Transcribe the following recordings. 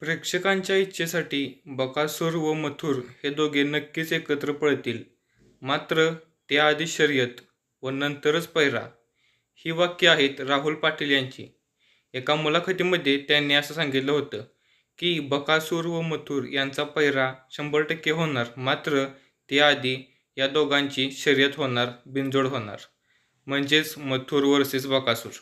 प्रेक्षकांच्या इच्छेसाठी बकासूर व मथुर हे दोघे नक्कीच एकत्र पळतील. मात्र त्याआधी शर्यत व नंतरच पैरा. ही वाक्य आहेत राहुल पाटील यांची. एका मुलाखतीमध्ये त्यांनी असं सांगितलं होतं की बकासूर व मथुर यांचा पैरा शंभर टक्के होणार. मात्र त्याआधी या दोघांची शर्यत होणार बिनजोड होणार. म्हणजेच मथुर वर्सेस बकासूर.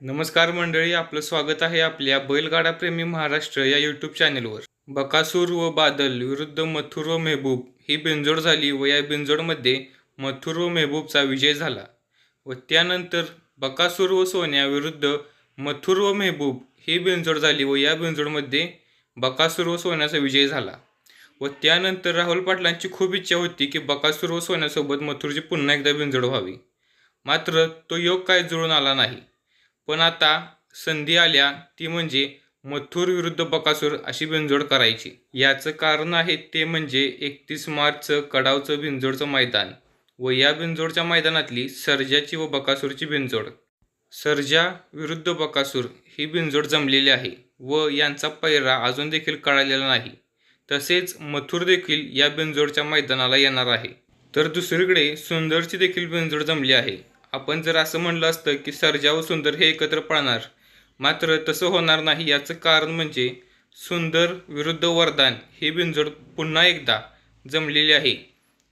नमस्कार मंडळी आपलं स्वागत आहे आपल्या बैलगाडा प्रेमी महाराष्ट्र या यूट्यूब चॅनेलवर बकासूर व बादल विरुद्ध मथुर व मेहबूब ही बिनजोड झाली व या बिनजोडमध्ये मथुर व मेहबूबचा विजय झाला व त्यानंतर बकासूर व सोन्या विरुद्ध मथुर व मेहबूब ही बिनजोड झाली व या बिनजोडमध्ये बकासूर व सोन्याचा विजय झाला. व त्यानंतर राहुल पाटलांची खूप इच्छा होती की बकासूर व सोन्यासोबत मथुरची पुन्हा एकदा बिंजोड व्हावी. मात्र तो योग काय जुळून आला नाही. पण आता संधी आल्या ती म्हणजे मथुर विरुद्ध बकासूर अशी बिंजोड करायची. याचं कारण आहे ते म्हणजे एकतीस मार्चचं कडावचं बिंजोडचं मैदान व या बिंजोडच्या मैदानातली सर्जाची व बकासूरची बिंजोड सर्जा विरुद्ध बकासूर ही बिंजोड जमलेली आहे. व यांचा पैरा अजून देखील कळालेला नाही. तसेच मथुर देखील या बिंजोडच्या मैदानाला येणार आहे. तर दुसरीकडे सुंदरची देखील बिंजोड जमली आहे. आपण जर असं म्हणलं असतं की सर्जा व सुंदर हे एकत्र पळणार मात्र तसं होणार नाही याचं कारण म्हणजे सुंदर विरुद्ध वरदान ही बिंजोड पुन्हा एकदा जमलेली आहे.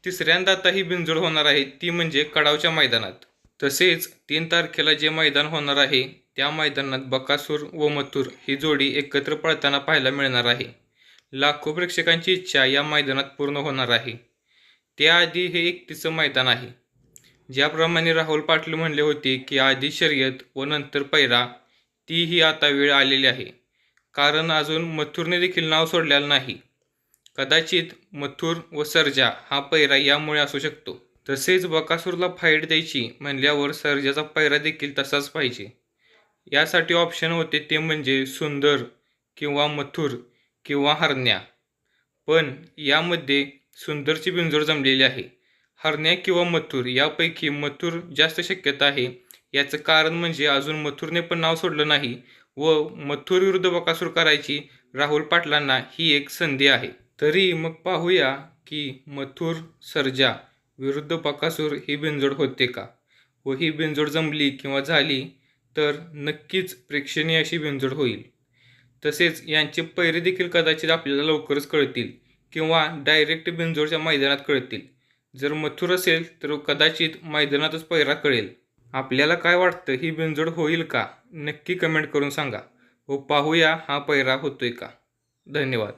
तिसऱ्यांदा आता ही बिंजोड होणार आहे ती म्हणजे कडावच्या मैदानात. तसेच तीन तारखेला जे मैदान होणार आहे त्या मैदानात बकासूर व मथुर ही जोडी एकत्र पळताना पाहायला मिळणार आहे. लाखो प्रेक्षकांची इच्छा या मैदानात पूर्ण होणार आहे. त्याआधी हे एकटीचं मैदान आहे. ज्याप्रमाणे राहुल पाटील म्हणले होते की आधी शर्यत व नंतर पैरा तीही आता वेळ आलेली आहे. कारण अजून मथुरने देखील नाव सोडलेलं नाही. कदाचित मथुर व सर्जा हा पैरा यामुळे असू शकतो. तसेच बकासूरला फाईट द्यायची म्हणल्यावर सर्जाचा पैरा देखील तसाच पाहिजे. यासाठी ऑप्शन होते ते म्हणजे सुंदर किंवा मथुर किंवा हरण्या. पण यामध्ये सुंदरची बिंजोड जमलेली आहे. हरण्या किंवा मथुर यापैकी मथुर जास्त शक्यता आहे. याचं कारण म्हणजे अजून मथुरने पण नाव सोडलं नाही व मथुर विरुद्ध बकासूर करायची राहुल पाटलांना ही एक संधी आहे. तरी मग पाहूया की मथुर सर्जा विरुद्ध बकासूर ही बिंजोड होते का? व ही बिंजोड जमली किंवा झाली तर नक्कीच प्रेक्षणीय अशी बिनजोड होईल. तसेच यांचे पैरे देखील कदाचित आपल्याला लवकरच कळतील किंवा डायरेक्ट बिंजोडच्या मैदानात कळतील. जर मथुर असेल तर कदाचित मैदानातच पैरा कळेल. आपल्याला काय वाटतं? ही बिंजोड होईल का? नक्की कमेंट करून सांगा. व पाहूया हा पैरा होतोय का? धन्यवाद.